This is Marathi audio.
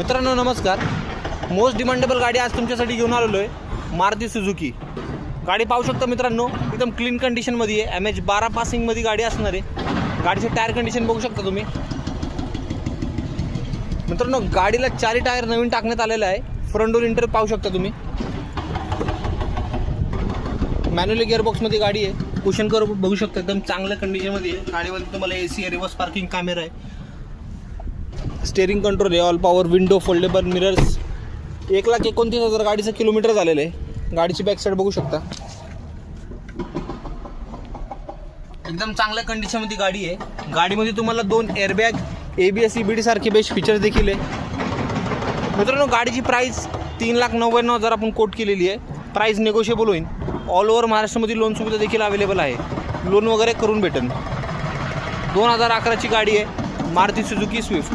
मित्रांनो नमस्कार. मोस्ट डिमांडेबल गाडी आज तुमच्यासाठी घेऊन आलेलो आहे मारुती सुझुकी गाडी पाहू शकता मित्रांनो एकदम क्लीन कंडिशनमध्ये आहे. एम एच बारा पासिंगमध्ये गाडी असणार आहे. गाडीचे टायर कंडिशन बघू शकता तुम्ही. मित्रांनो गाडीला चारी टायर नवीन टाकण्यात आलेला आहे. फ्रंट डोर इंटर पाहू शकता तुम्ही. मॅन्युअल गिअरबॉक्समध्ये गाडी आहे. कुशन कर बघू शकता एकदम चांगल्या कंडिशनमध्ये आहे. गाडीमध्ये तुम्हाला ए सी आहे रिवर्स पार्किंग कॅमेरा आहे. स्टेअरिंग कंट्रोल आहे all power window foldable mirrors एक लाख एकोणतीस हजार गाडीचं किलोमीटर झालेलं आहे. गाडीची बॅक साईड बघू शकता. एकदम चांगल्या कंडिशनमध्ये गाडी आहे. गाडीमध्ये तुम्हाला दोन airbag A B S E B D सारखे बेस्ट फीचर्स देखील आहे. मित्रांनो गाडीची प्राईस तीन लाख नव्याण्णव हजार आपण कोट केलेली आहे. प्राईस नेगोशिएबल होईल. ऑल ओव्हर महाराष्ट्रामध्ये लोन सुविधा देखील अवेलेबल आहे. लोन वगैरे करून भेटेल. दोन हजार अकराची गाडी आहे. Maruti Suzuki Swift